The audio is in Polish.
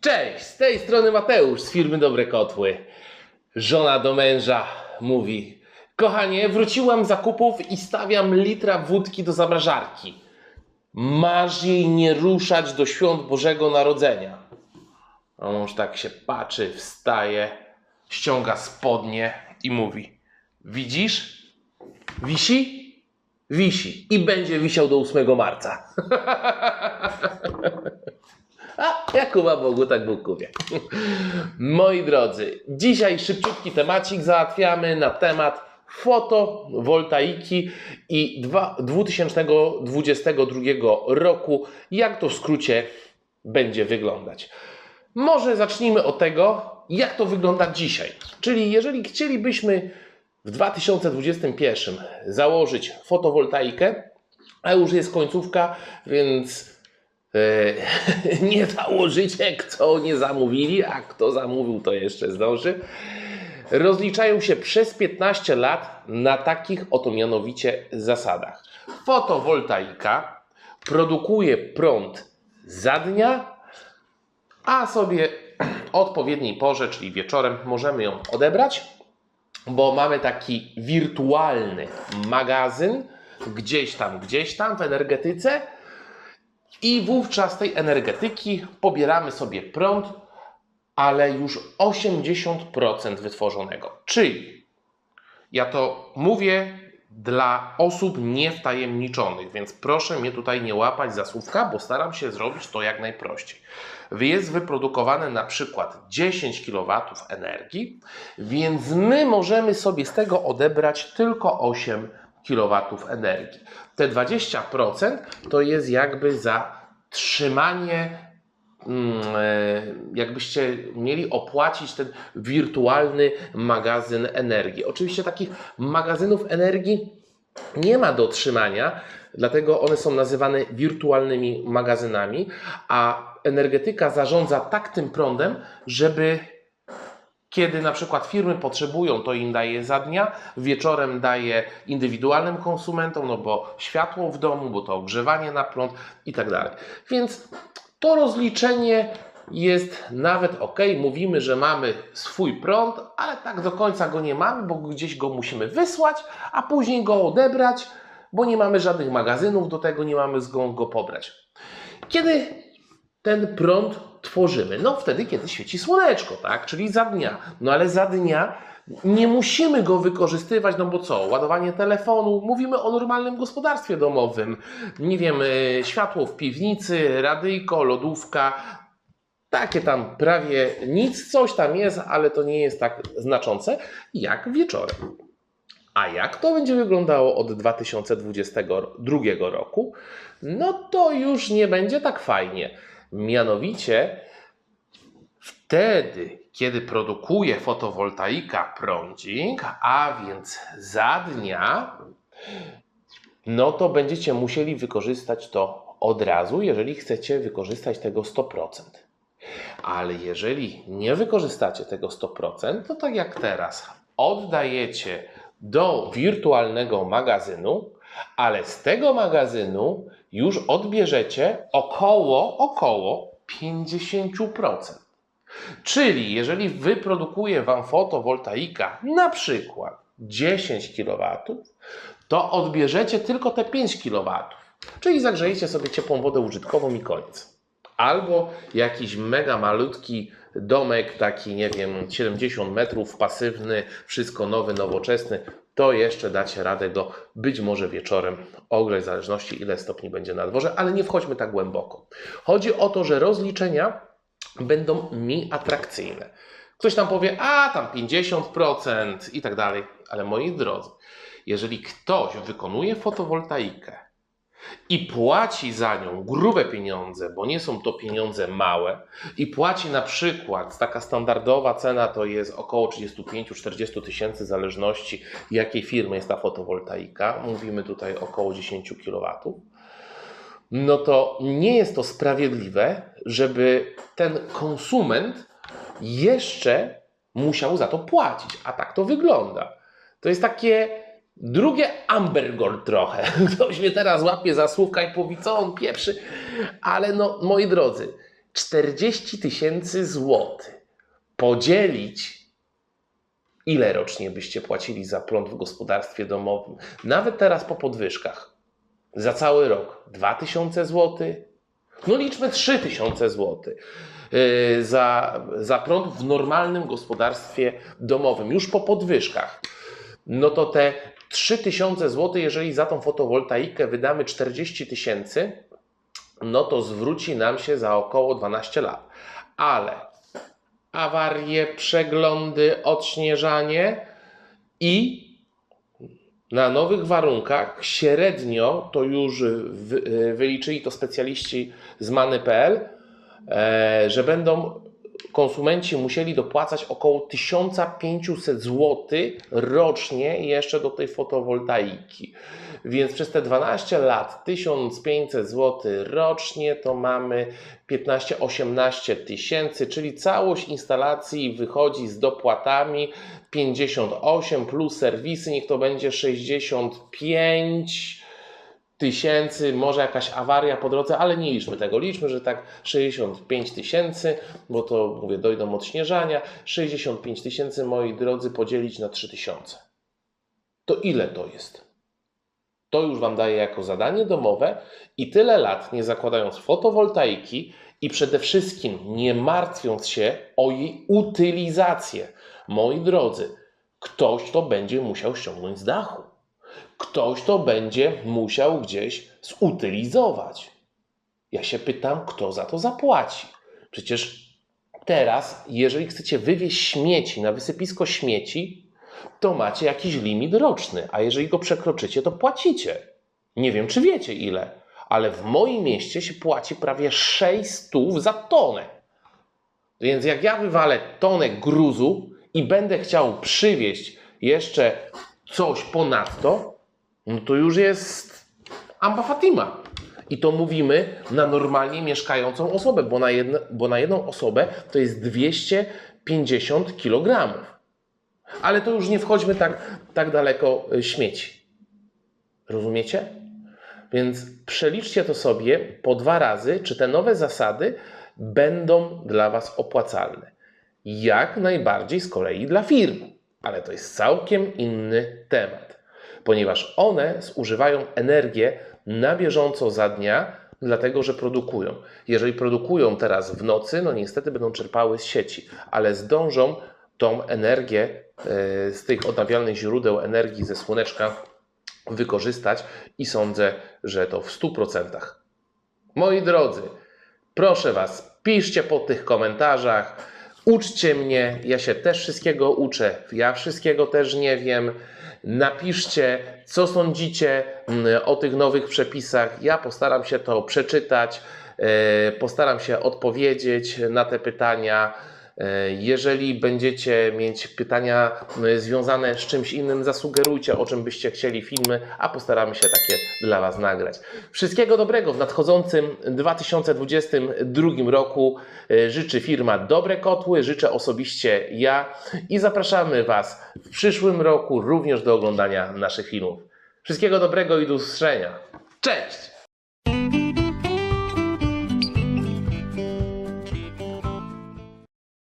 Cześć, z tej strony Mateusz z firmy Dobre Kotły. Żona do męża mówi: Kochanie, wróciłam zakupów i stawiam litra wódki do zamrażarki. Masz jej nie ruszać do świąt Bożego Narodzenia. A mąż tak się patrzy, wstaje, ściąga spodnie i mówi: Widzisz? Wisi? Wisi. I będzie wisiał do 8 marca. Jakuba Bogu, tak Bóg kuwie. Moi drodzy, dzisiaj szybciutki temacik załatwiamy na temat fotowoltaiki i dwa- 2022 roku. Jak to w skrócie będzie wyglądać? Może zacznijmy od tego, jak to wygląda dzisiaj. Czyli jeżeli chcielibyśmy w 2021 założyć fotowoltaikę, a już jest końcówka, więc nie założycie, kto nie zamówili, a kto zamówił, to jeszcze zdąży. Rozliczają się przez 15 lat na takich oto mianowicie zasadach. Fotowoltaika produkuje prąd za dnia, a sobie odpowiedniej porze, czyli wieczorem, możemy ją odebrać, bo mamy taki wirtualny magazyn gdzieś tam, gdzieś tam w energetyce i wówczas tej energetyki pobieramy sobie prąd, ale już 80% wytworzonego. Czyli ja to mówię dla osób niewtajemniczonych, więc proszę mnie tutaj nie łapać za słówka, bo staram się zrobić to jak najprościej. Jest wyprodukowane na przykład 10 kW energii, więc my możemy sobie z tego odebrać tylko 8 kW energii. Te 20% to jest jakby za trzymanie mm, e, jakbyście mieli opłacić ten wirtualny magazyn energii. Oczywiście takich magazynów energii nie ma do trzymania, dlatego one są nazywane wirtualnymi magazynami, a energetyka zarządza tak tym prądem, żeby kiedy na przykład firmy potrzebują, to im daje za dnia, wieczorem daje indywidualnym konsumentom, no bo światło w domu, bo to ogrzewanie na prąd i tak dalej. Więc to rozliczenie jest nawet ok. Mówimy, że mamy swój prąd, ale tak do końca go nie mamy, bo gdzieś go musimy wysłać, a później go odebrać, bo nie mamy żadnych magazynów do tego, nie mamy skąd go pobrać. Kiedy ten prąd tworzymy? No wtedy, kiedy świeci słoneczko, tak? Czyli za dnia. No ale za dnia nie musimy go wykorzystywać, no bo co? Ładowanie telefonu, mówimy o normalnym gospodarstwie domowym. Nie wiem, y, światło w piwnicy, radyjko, lodówka. Takie tam prawie nic, coś tam jest, ale to nie jest tak znaczące jak wieczorem. A jak to będzie wyglądało od 2022 roku? No to już nie będzie tak fajnie. Mianowicie wtedy, kiedy produkuje fotowoltaika prądzik, a więc za dnia, no to będziecie musieli wykorzystać to od razu, jeżeli chcecie wykorzystać tego 100%. Ale jeżeli nie wykorzystacie tego 100%, to tak jak teraz, oddajecie do wirtualnego magazynu, ale z tego magazynu już odbierzecie około, około 50%. Czyli jeżeli wyprodukuje Wam fotowoltaika na przykład 10 kW, to odbierzecie tylko te 5 kW. Czyli zagrzejecie sobie ciepłą wodę użytkową i koniec. Albo jakiś mega malutki domek, taki nie wiem, 70 metrów, pasywny, wszystko nowy, nowoczesny, to jeszcze dacie radę go być może wieczorem ogrzeć, w zależności ile stopni będzie na dworze, ale nie wchodźmy tak głęboko. Chodzi o to, że rozliczenia będą mi atrakcyjne. Ktoś tam powie, a tam 50% i tak dalej, ale moi drodzy, jeżeli ktoś wykonuje fotowoltaikę i płaci za nią grube pieniądze, bo nie są to pieniądze małe, i płaci na przykład, taka standardowa cena to jest około 35-40 tysięcy, w zależności jakiej firmy jest ta fotowoltaika, mówimy tutaj około 10 kW, no to nie jest to sprawiedliwe, żeby ten konsument jeszcze musiał za to płacić, a tak to wygląda. To jest takie drugie Ambergold trochę. Ktoś mnie teraz łapie za słówka i powie, co on pieprzy. Ale no, moi drodzy, 40 tysięcy złotych podzielić, ile rocznie byście płacili za prąd w gospodarstwie domowym, nawet teraz po podwyżkach, za cały rok 2000 zł, no liczmy 3000 zł yy, za, za prąd w normalnym gospodarstwie domowym, już po podwyżkach. No to te 3000 zł, jeżeli za tą fotowoltaikę wydamy 40 tysięcy, no to zwróci nam się za około 12 lat. Ale awarie, przeglądy, odśnieżanie i na nowych warunkach średnio, to już wy, wyliczyli to specjaliści z many.pl, e, że będą konsumenci musieli dopłacać około 1500 zł rocznie jeszcze do tej fotowoltaiki. Więc przez te 12 lat 1500 zł rocznie to mamy 15-18 tysięcy, czyli całość instalacji wychodzi z dopłatami 58 plus serwisy, niech to będzie 65 tysięcy, może jakaś awaria po drodze, ale nie liczmy tego. Liczmy, że tak 65 tysięcy, bo to mówię, dojdą od śnieżania. 65 tysięcy, moi drodzy, podzielić na 3 tysiące. To ile to jest? To już Wam daję jako zadanie domowe i tyle lat nie zakładając fotowoltaiki i przede wszystkim nie martwiąc się o jej utylizację. Moi drodzy, ktoś to będzie musiał ściągnąć z dachu. Ktoś to będzie musiał gdzieś zutylizować. Ja się pytam, kto za to zapłaci. Przecież teraz, jeżeli chcecie wywieźć śmieci na wysypisko śmieci, to macie jakiś limit roczny, a jeżeli go przekroczycie, to płacicie. Nie wiem, czy wiecie ile, ale w moim mieście się płaci prawie 600 za tonę. Więc jak ja wywalę tonę gruzu i będę chciał przywieźć jeszcze coś ponadto, no to już jest Amba Fatima. I to mówimy na normalnie mieszkającą osobę, bo na, jedno, bo na jedną osobę to jest 250 kg. Ale to już nie wchodźmy tak, tak daleko y, śmieci. Rozumiecie? Więc przeliczcie to sobie po dwa razy, czy te nowe zasady będą dla Was opłacalne. Jak najbardziej z kolei dla firm, ale to jest całkiem inny temat, ponieważ one zużywają energię na bieżąco za dnia, dlatego że produkują. Jeżeli produkują teraz w nocy, no niestety będą czerpały z sieci, ale zdążą tą energię e, z tych odnawialnych źródeł energii ze słoneczka wykorzystać i sądzę, że to w 100%. Moi drodzy, proszę Was, piszcie po tych komentarzach, uczcie mnie, ja się też wszystkiego uczę, ja wszystkiego też nie wiem. Napiszcie, co sądzicie mm, o tych nowych przepisach. Ja postaram się to przeczytać, e, postaram się odpowiedzieć na te pytania. Jeżeli będziecie mieć pytania związane z czymś innym, zasugerujcie, o czym byście chcieli filmy, a postaramy się takie dla Was nagrać. Wszystkiego dobrego w nadchodzącym 2022 roku. E, Życzy firma Dobre Kotły, życzę osobiście ja i zapraszamy Was w przyszłym roku również do oglądania naszych filmów. Wszystkiego dobrego i do usłyszenia. Cześć!